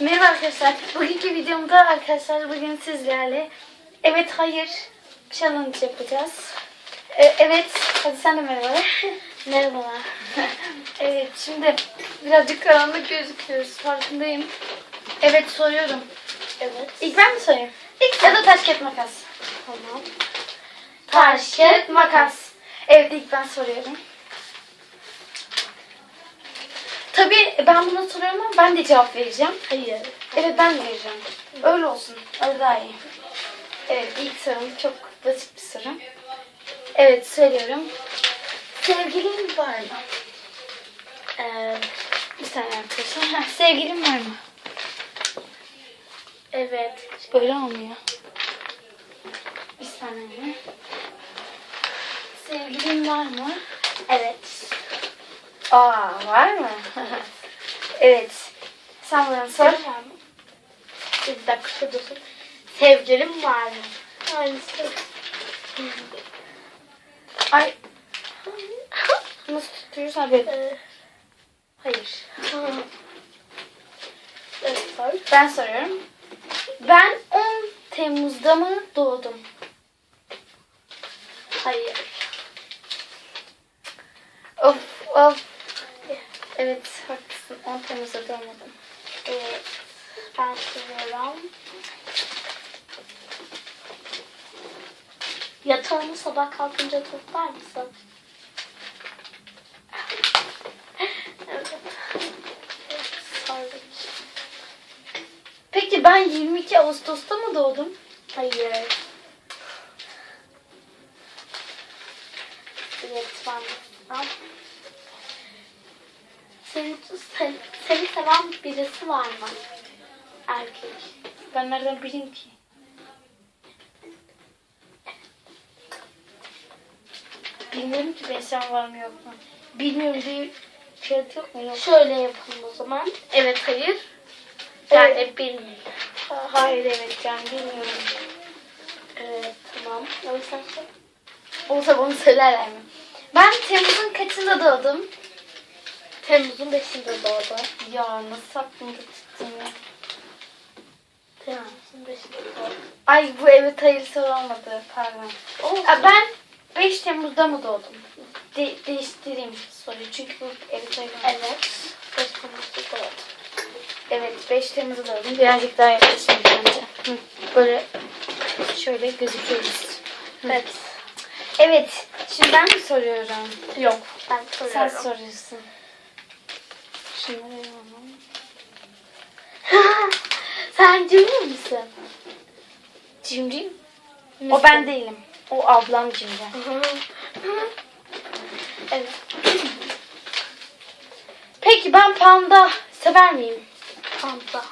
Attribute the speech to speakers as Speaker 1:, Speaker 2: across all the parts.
Speaker 1: Merhaba arkadaşlar. Bugünkü videomda arkadaşlar bugün sizlerle evet hayır challenge yapacağız. Ee, evet hadi sen de merhaba.
Speaker 2: Merhabalar.
Speaker 1: evet şimdi birazcık karanlık gözüküyoruz farkındayım. Evet soruyorum.
Speaker 2: Evet.
Speaker 1: İlk ben mi sorayım? İlk ya da taş kağıt makas.
Speaker 2: Tamam.
Speaker 1: Taş kağıt makas. Evet ilk ben soruyorum. Tabii ben buna soruyorum ama ben de cevap vereceğim.
Speaker 2: Hayır.
Speaker 1: Evet ben de vereceğim. Öyle olsun. Öyle daha iyi. Evet ilk sorum çok basit bir soru. Evet söylüyorum. Sevgilin var mı?
Speaker 2: Ee,
Speaker 1: Bir saniye arkadaşlar. Sevgilin var mı?
Speaker 2: evet.
Speaker 1: Böyle olmuyor. Bir saniye. Sevgilin var mı?
Speaker 2: Evet.
Speaker 1: Aa var mı? evet. Sen bana sor.
Speaker 2: Bir dakika şurada dur. Sevgilim var mı? Aynısı.
Speaker 1: Ay. Nasıl tutuyoruz abi?
Speaker 2: Ee,
Speaker 1: Hayır.
Speaker 2: tamam. Evet sor.
Speaker 1: Ben soruyorum. Ben 10 Temmuz'da mı doğdum?
Speaker 2: Hayır.
Speaker 1: Of of. Evet haklısın. 10 Temmuz'da doğmadım.
Speaker 2: Evet. Ben soruyorum. Yatağını sabah kalkınca toplar mısın? Evet.
Speaker 1: Peki ben 22 Ağustos'ta mı doğdum?
Speaker 2: Hayır. Evet ben ben- Seni, seni, seni seven birisi var mı? Erkek.
Speaker 1: Ben nereden bileyim ki? Bilmiyorum ki ben sen var mı yok mu? Bilmiyorum bir kağıt yok mu? Yok.
Speaker 2: Şöyle yapalım o zaman.
Speaker 1: Evet hayır.
Speaker 2: Ben
Speaker 1: Evet.
Speaker 2: bilmiyorum.
Speaker 1: Ha- Hayır evet ben bilmiyorum.
Speaker 2: Evet tamam. Ama sen sor.
Speaker 1: Olsa bunu söylerler mi? Ben Temmuz'un kaçında doğdum?
Speaker 2: Temmuz'un 5'inde doğdu.
Speaker 1: Ya nasıl aklımda tuttum ya.
Speaker 2: Temmuz'un 5'inde doğdu.
Speaker 1: Ay bu evet hayır soru olmadı pardon.
Speaker 2: Olsun.
Speaker 1: Ben 5 Temmuz'da mı doğdum? De- değiştireyim soruyu çünkü bu evet hayır. olmadı.
Speaker 2: Evet. 5 Temmuz'da doğdu.
Speaker 1: Evet 5 Temmuz'da doğdum. Birazcık daha yaklaşayım bence. Hı, Böyle şöyle gözüküyoruz. Hı.
Speaker 2: Evet.
Speaker 1: Evet şimdi ben mi soruyorum?
Speaker 2: Yok. Ben
Speaker 1: Sen
Speaker 2: soruyorum.
Speaker 1: soruyorsun.
Speaker 2: Sen cimri misin?
Speaker 1: Cimri? O ben değilim. O ablam cimri.
Speaker 2: evet.
Speaker 1: Peki ben panda sever miyim?
Speaker 2: Panda.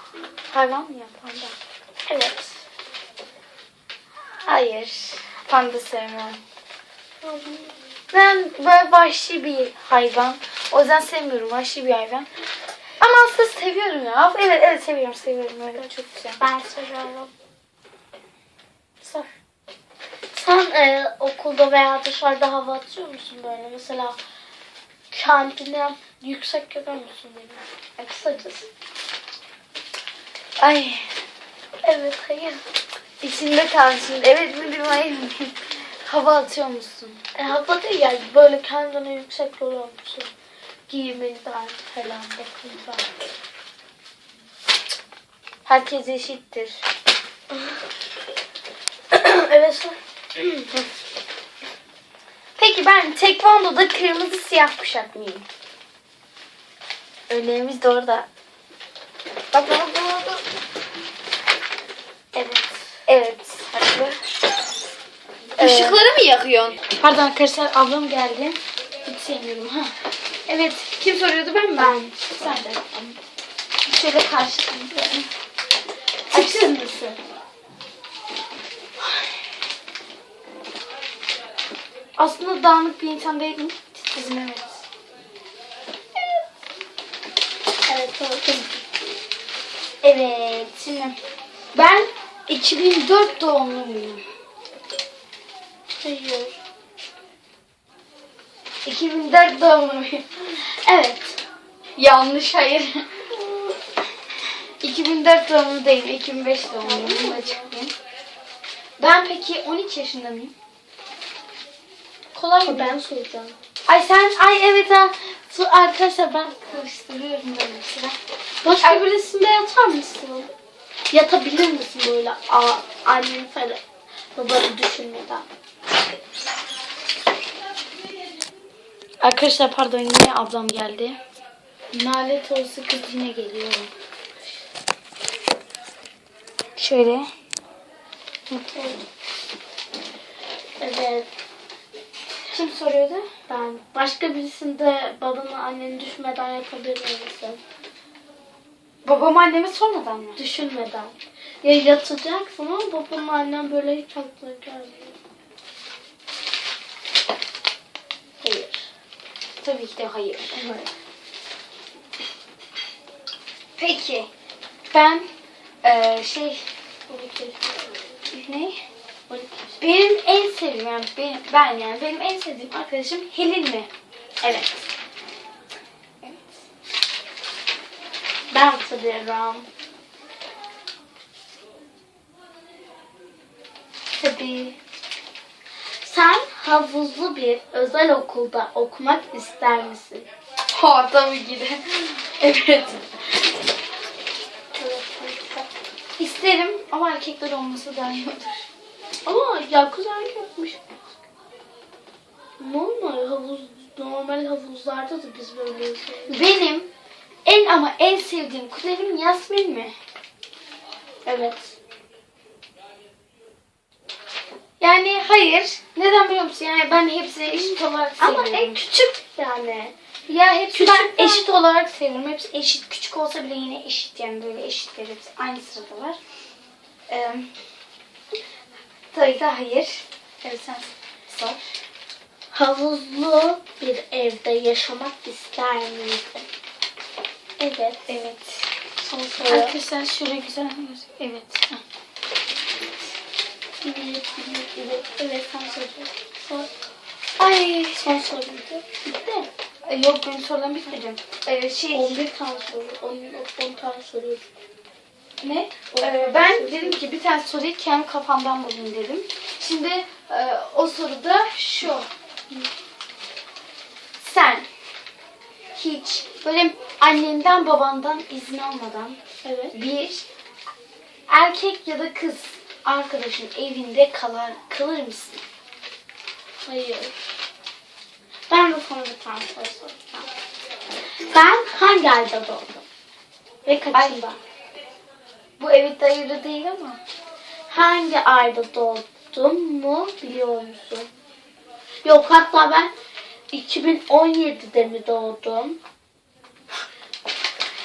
Speaker 1: Hayvan mı ya panda?
Speaker 2: Evet.
Speaker 1: Hayır. Panda sevmiyorum. Ben böyle vahşi bir hayvan. O yüzden sevmiyorum vahşi bir hayvan. Ama aslında seviyorum ya. Evet evet seviyorum seviyorum. Öyle çok güzel.
Speaker 2: Ben soruyorum.
Speaker 1: Sor.
Speaker 2: Sen e, okulda veya dışarıda hava atıyor musun böyle? Mesela kendine yüksek görüyor musun beni? E, kısacası.
Speaker 1: Ay
Speaker 2: Evet, hayır.
Speaker 1: içimde kaldı şimdi. Evet mi mı? Hava atıyor musun?
Speaker 2: E, hava değil yani böyle kendine yüksek görüyor musun? Giyiminden falan, bakımdan.
Speaker 1: Herkes eşittir.
Speaker 2: evet, sor.
Speaker 1: Peki ben tekvandoda kırmızı siyah kuşak mıyım? Örneğimiz de orada. Bak bak bak bak.
Speaker 2: Evet.
Speaker 1: Evet. Haklı. Ee,
Speaker 3: Işıkları mı yakıyorsun?
Speaker 1: Pardon arkadaşlar ablam geldi. Hiç sevmiyorum. Ha. Evet. Kim soruyordu ben mi?
Speaker 2: Ben.
Speaker 1: Sen de. Şöyle karşısında. Açsın mısın? Aslında dağınık bir insan değilim. Titizim evet.
Speaker 2: Evet, sor.
Speaker 1: Evet. Şimdi ben 2004 doğumluyum.
Speaker 2: Hayır.
Speaker 1: 2004 doğumluyum. Evet. Yanlış hayır. 2004 doğumlu değilim. 2005 doğumluyum. Açıklayayım. Ben peki 13 yaşında mıyım? Kolay mı?
Speaker 2: Ben soracağım.
Speaker 1: Ay sen, ay evet ha. Su arkadaşlar ben karıştırıyorum böyle sıra.
Speaker 2: Başka birisinde yatar mısın? Yatabilir misin böyle a, annen falan babanı düşünmeden?
Speaker 1: Arkadaşlar pardon yine ablam geldi. Nalet olsun kız yine geliyor. Şöyle.
Speaker 2: Evet.
Speaker 1: Kim soruyordu?
Speaker 2: Ben başka birisinde babanı anneni düşmeden yapabilir misin?
Speaker 1: Babam anneme sormadan mı?
Speaker 2: Düşünmeden. Ya yatacaksın ama babanla annen böyle hiç aklına gelmiyor.
Speaker 1: Tabii ki de hayır. Peki. Ben eee şey
Speaker 2: 12
Speaker 1: ne?
Speaker 2: 12
Speaker 1: Benim en sevdiğim yani benim, ben yani benim en sevdiğim arkadaşım Helin mi? Evet.
Speaker 2: Ben hatırlıyorum.
Speaker 1: Tabii.
Speaker 2: Sen havuzlu bir özel okulda okumak ister misin?
Speaker 1: Ha tabii ki de. evet. İsterim ama erkekler olması daha iyi olur.
Speaker 2: Ama ya kız erkekmiş. Normal havuz, normal havuzlarda da biz böyle yapıyoruz.
Speaker 1: Benim en ama en sevdiğim kuzenim Yasmin mi?
Speaker 2: Evet.
Speaker 1: Yani hayır. Neden biliyor musun? Yani ben hepsini eşit olarak
Speaker 2: Ama
Speaker 1: seviyorum.
Speaker 2: en küçük yani.
Speaker 1: Ya hepsi ben eşit olarak seviyorum. Hepsi eşit. Küçük olsa bile yine eşit yani böyle eşitler hepsi. Aynı sıradalar. Ee, tabii ki hayır. Evet sen sor.
Speaker 2: Havuzlu bir evde yaşamak ister miydin? Evet.
Speaker 1: Evet.
Speaker 2: Son soru.
Speaker 1: Arkadaşlar şöyle güzel Evet. Heh.
Speaker 2: Evet, evet, evet. Evet, sen soruyorsun. Sor.
Speaker 1: Ay.
Speaker 2: Son soruydu. Bitti.
Speaker 1: e, Yok benim sorularım bitmedi. Ee, şey
Speaker 2: 11 tane soru. 10, 10 tane soru.
Speaker 1: ne? Ee, ben dedim ki bir tane soruyu kendi kafamdan bulayım dedim. Şimdi e, o soru da şu. Sen hiç böyle annenden babandan izin almadan
Speaker 2: Evet.
Speaker 1: bir erkek ya da kız arkadaşın evinde kalar, kalır mısın?
Speaker 2: Hayır. Ben bir tane soru soracağım. Ben hangi ayda doğdum? Ve kaçında?
Speaker 1: Bu evet hayırlı değil ama.
Speaker 2: Hangi ayda doğdum mu biliyor musun? Yok hatta ben 2017'de mi doğdum?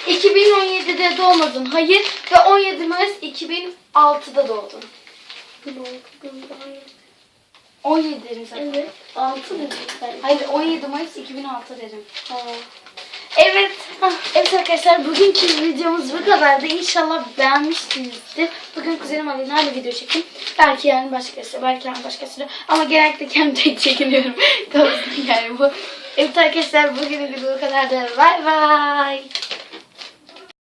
Speaker 1: 2017'de doğmadın. Hayır. Ve 17 Mayıs 2006'da doğdun. 17 dedim zaten.
Speaker 2: Evet. 6 dedim.
Speaker 1: Hayır 17 Mayıs 2006 dedim.
Speaker 2: Ha.
Speaker 1: Evet. hah, Evet arkadaşlar bugünkü videomuz bu kadardı. İnşallah beğenmişsinizdir. Bugün kuzenim Alina ile video çektim. Belki yarın başkası, belki yarın başkası. Ama genellikle kendim tek çekiniyorum. Doğrusu yani bu. Evet arkadaşlar bugün bu kadardı. Bay bay.